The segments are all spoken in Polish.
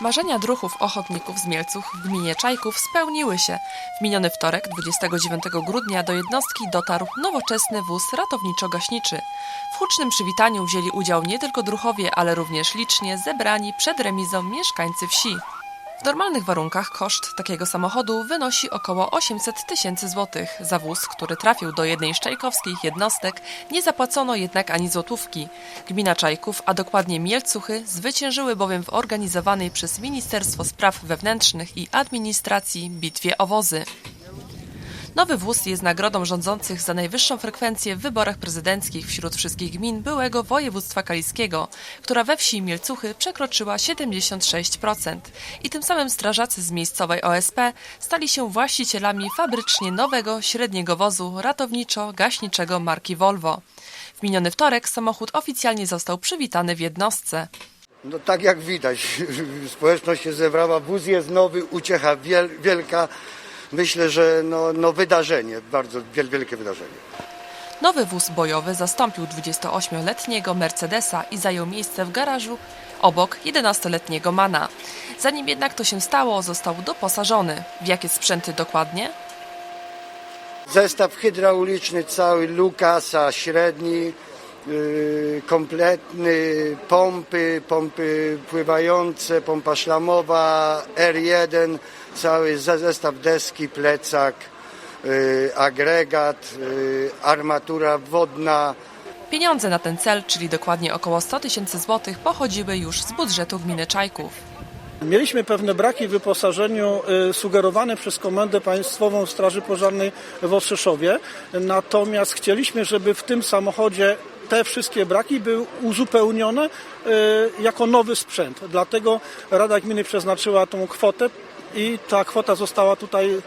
Marzenia druhów ochotników z Mielców w gminie Czajków spełniły się. W miniony wtorek, 29 grudnia, do jednostki dotarł nowoczesny wóz ratowniczo-gaśniczy. W hucznym przywitaniu wzięli udział nie tylko druhowie, ale również licznie zebrani przed remizą mieszkańcy wsi. W normalnych warunkach koszt takiego samochodu wynosi około 800 tysięcy złotych. Za wóz, który trafił do jednej z czajkowskich jednostek, nie zapłacono jednak ani złotówki. Gmina Czajków, a dokładnie Mielcuchy, zwyciężyły bowiem w organizowanej przez Ministerstwo Spraw Wewnętrznych i Administracji bitwie o wozy. Nowy wóz jest nagrodą rządzących za najwyższą frekwencję w wyborach prezydenckich wśród wszystkich gmin byłego województwa kaliskiego, która we wsi Mielcuchy przekroczyła 76%. I tym samym strażacy z miejscowej OSP stali się właścicielami fabrycznie nowego średniego wozu ratowniczo-gaśniczego marki Volvo. W miniony wtorek samochód oficjalnie został przywitany w jednostce. No tak jak widać, społeczność się zebrała, wóz jest nowy, uciecha wiel, wielka. Myślę, że no, no wydarzenie, bardzo wiel, wielkie wydarzenie. Nowy wóz bojowy zastąpił 28-letniego Mercedesa i zajął miejsce w garażu obok 11-letniego Mana. Zanim jednak to się stało, został doposażony. W jakie sprzęty dokładnie? Zestaw hydrauliczny cały, Lukasa średni, kompletny, pompy, pompy pływające, pompa szlamowa, R1, cały ze- zestaw deski, plecak, yy, agregat, yy, armatura wodna, Pieniądze na ten cel, czyli dokładnie około 100 tysięcy złotych, pochodziły już z budżetu gminy Czajków. Mieliśmy pewne braki w wyposażeniu y, sugerowane przez Komendę Państwową Straży Pożarnej w Ostrzeszowie, natomiast chcieliśmy, żeby w tym samochodzie te wszystkie braki były uzupełnione y, jako nowy sprzęt. Dlatego Rada Gminy przeznaczyła tą kwotę i ta kwota została tutaj,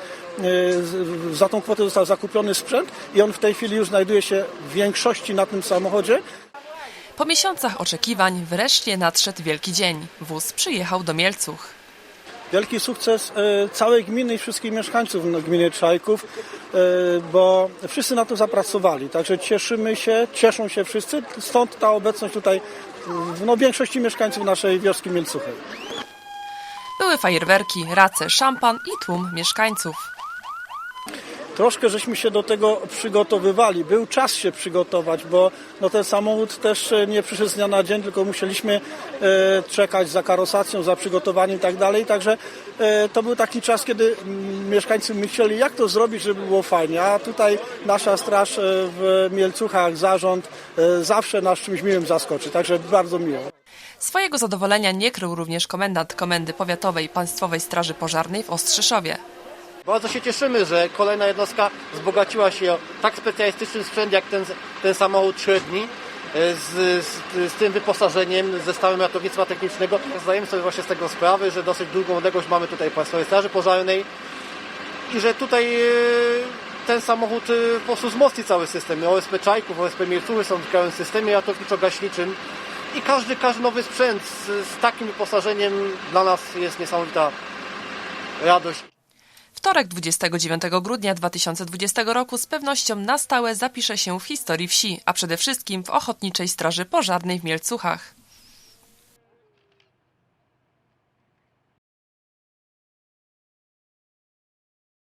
z- za tą kwotę został zakupiony sprzęt i on w tej chwili już znajduje się w większości na tym samochodzie. Po miesiącach oczekiwań wreszcie nadszedł wielki dzień. Wóz przyjechał do Mielcuch. Wielki sukces e, całej gminy i wszystkich mieszkańców no, gminy Czajków, e, bo wszyscy na to zapracowali. Także cieszymy się, cieszą się wszyscy, stąd ta obecność tutaj no, większości mieszkańców naszej wioski Mielcuchy. Były fajerwerki, race, szampan i tłum mieszkańców. Troszkę żeśmy się do tego przygotowywali. Był czas się przygotować, bo no, ten samochód też e, nie przyszedł z dnia na dzień, tylko musieliśmy e, czekać za karosacją, za przygotowaniem i tak dalej. Także e, to był taki czas, kiedy mm, mieszkańcy myśleli, jak to zrobić, żeby było fajnie. A tutaj nasza straż w Mielcuchach, zarząd zawsze nas czymś miłym zaskoczy. Także bardzo miło. Swojego zadowolenia nie krył również komendant Komendy Powiatowej Państwowej Straży Pożarnej w Ostrzyszowie. Bardzo się cieszymy, że kolejna jednostka wzbogaciła się o tak specjalistyczny sprzęt jak ten, ten samochód średni e, z, z, z tym wyposażeniem, zestawem ratownictwa technicznego. Zdajemy sobie właśnie z tego sprawę, że dosyć długą odległość mamy tutaj Państwowej Straży Pożarnej i że tutaj e, ten samochód e, po prostu wzmocni cały system. OSP Czajków, OSP Mielcuchy są w całym systemie ratowniczo-gaśniczym i każdy, każdy nowy sprzęt z, z takim wyposażeniem dla nas jest niesamowita radość. Wtorek 29 grudnia 2020 roku z pewnością na stałe zapisze się w historii wsi, a przede wszystkim w Ochotniczej Straży Pożarnej w Mielcuchach.